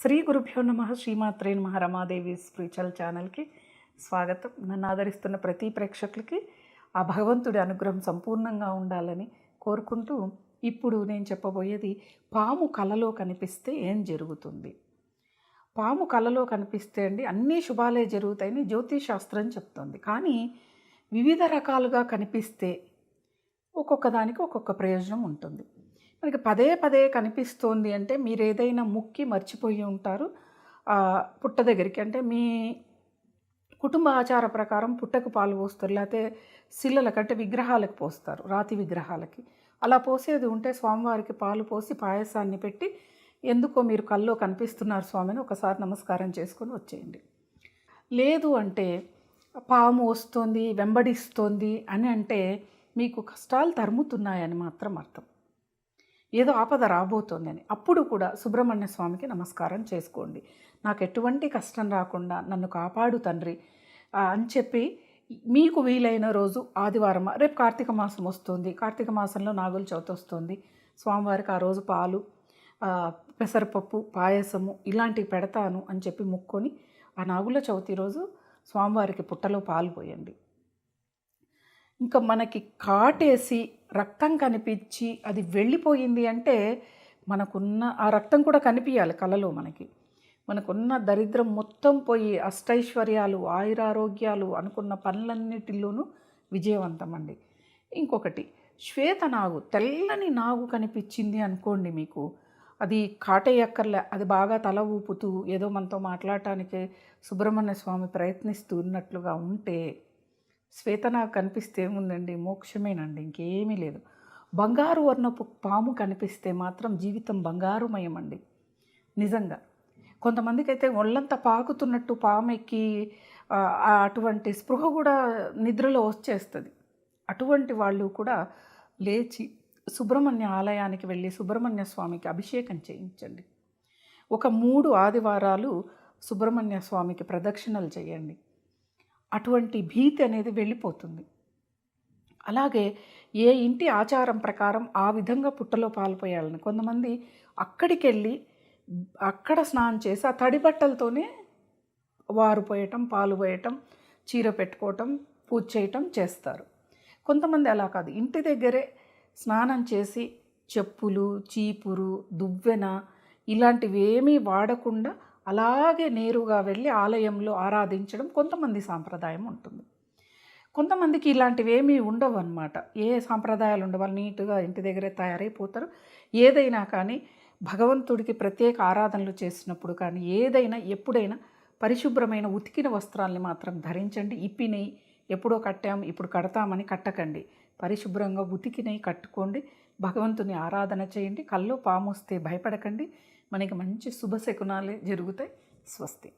శ్రీ గురుభ్యో నమ శ్రీమాత్రే నమ రమాదేవి స్పిరిచువల్ ఛానల్కి స్వాగతం. నన్ను ఆదరిస్తున్న ప్రతి ప్రేక్షకులకి ఆ భగవంతుడి అనుగ్రహం సంపూర్ణంగా ఉండాలని కోరుకుంటూ ఇప్పుడు నేను చెప్పబోయేది పాము కలలో కనిపిస్తే ఏం జరుగుతుంది? పాము కలలో కనిపిస్తే అండి అన్ని శుభాలే జరుగుతాయని జ్యోతిష్ శాస్త్రం చెప్తుంది. కానీ వివిధ రకాలుగా కనిపిస్తే ఒక్కొక్క దానికి ఒక్కొక్క ప్రయోజనం ఉంటుంది. మనకి పదే పదే కనిపిస్తోంది అంటే మీరు ఏదైనా ముక్కి మర్చిపోయి ఉంటారు. పుట్ట దగ్గరికి. అంటే మీ కుటుంబ ఆచార ప్రకారం పుట్టకు పాలు పోస్తారు లేకపోతే శిల్లలకు అంటే విగ్రహాలకు పోస్తారు రాతి విగ్రహాలకి. అలా పోసేది ఉంటే స్వామివారికి పాలు పోసి పాయసాన్ని పెట్టి ఎందుకో మీరు కల్లో కనిపిస్తున్నారు స్వామిని ఒకసారి నమస్కారం చేసుకొని వచ్చేయండి. లేదు అంటే పాము వస్తుంది వెంబడిస్తోంది అని అంటే మీకు కష్టాలు తరుముతున్నాయని మాత్రం అర్థం. ఏదో ఆపద రాబోతోందని. అప్పుడు కూడా సుబ్రహ్మణ్య స్వామికి నమస్కారం చేసుకోండి. నాకు ఎటువంటి కష్టం రాకుండా నన్ను కాపాడు తండ్రి అని చెప్పి మీకు వీలైన రోజు ఆదివారం రేపు కార్తీక మాసం వస్తుంది. కార్తీక మాసంలో నాగుల చవితి వస్తుంది. స్వామివారికి ఆ రోజు పాలు పెసరపప్పు పాయసము ఇలాంటివి పెడతాను అని చెప్పి ముక్కొని ఆ నాగుల చవితి రోజు స్వామివారికి పుట్టలో పాలు పోయండి. ఇంకా మనకి కాటేసి రక్తం కనిపించి అది వెళ్ళిపోయింది అంటే మనకున్న ఆ రక్తం కూడా కనిపించాలి కలలో మనకి. మనకున్న దరిద్రం మొత్తం పోయి అష్టైశ్వర్యాలు ఆయురారోగ్యాలు అనుకున్న పనులన్నిటిలోనూ విజయవంతం అండి ఇంకొకటి శ్వేత నాగు తెల్లని నాగు కనిపించింది అనుకోండి మీకు. అది కాటేయక్కర్లే అది బాగా తల ఊపుతూ ఏదో మనతో మాట్లాడటానికి సుబ్రహ్మణ్య స్వామి ప్రయత్నిస్తూ ఉన్నట్లుగా ఉంటే శ్వేతనాగు కనిపిస్తే ఏముందండి? మోక్షమేనండి ఇంకేమీ లేదు. బంగారు వర్ణపు పాము కనిపిస్తే మాత్రం జీవితం బంగారుమయం అండి నిజంగా. కొంతమందికి అయితే ఒళ్ళంతా పాకుతున్నట్టు పాము ఎక్కి అటువంటి స్పృహ కూడా నిద్రలో వచ్చేస్తుంది. అటువంటి వాళ్ళు కూడా లేచి సుబ్రహ్మణ్య ఆలయానికి వెళ్ళి సుబ్రహ్మణ్య స్వామికి అభిషేకం చేయించండి. ఒక మూడు ఆదివారాలు సుబ్రహ్మణ్య స్వామికి ప్రదక్షిణలు చేయండి. అటువంటి భీతి అనేది వెళ్ళిపోతుంది. అలాగే ఏ ఇంటి ఆచారం ప్రకారం ఆ విధంగా పుట్టలో పాల్పోయాలని కొంతమంది అక్కడికి వెళ్ళి అక్కడ స్నానం చేసి ఆ తడి బట్టలతోనే వారు పోయటం పాలు పోయటం చీర పెట్టుకోవటం పూజ చేయటం చేస్తారు. కొంతమంది అలా కాదు. ఇంటి దగ్గరే స్నానం చేసి చెప్పులు చీపురు దువ్వెన ఇలాంటివి ఏమీ వాడకుండా అలాగే నేరుగా వెళ్ళి ఆలయంలో ఆరాధించడం కొంతమంది సాంప్రదాయం ఉంటుంది. కొంతమందికి ఇలాంటివి ఏమీ ఉండవు అనమాట ఏ సాంప్రదాయాలు ఉండవు. వాళ్ళు నీట్గా ఇంటి దగ్గరే తయారైపోతారు. ఏదైనా కానీ భగవంతుడికి ప్రత్యేక ఆరాధనలు చేసినప్పుడు కానీ ఏదైనా ఎప్పుడైనా పరిశుభ్రమైన ఉతికిన వస్త్రాల్ని మాత్రం ధరించండి. ఇప్పినవి ఎప్పుడో కట్టాం ఇప్పుడు కడతామని కట్టకండి. పరిశుభ్రంగా ఉతికినవి కట్టుకోండి. భగవంతుని ఆరాధన చేయండి. కల్లో పాము వస్తే భయపడకండి. మనకి మంచి శుభశకునాలే జరుగుతాయి. స్వస్తి.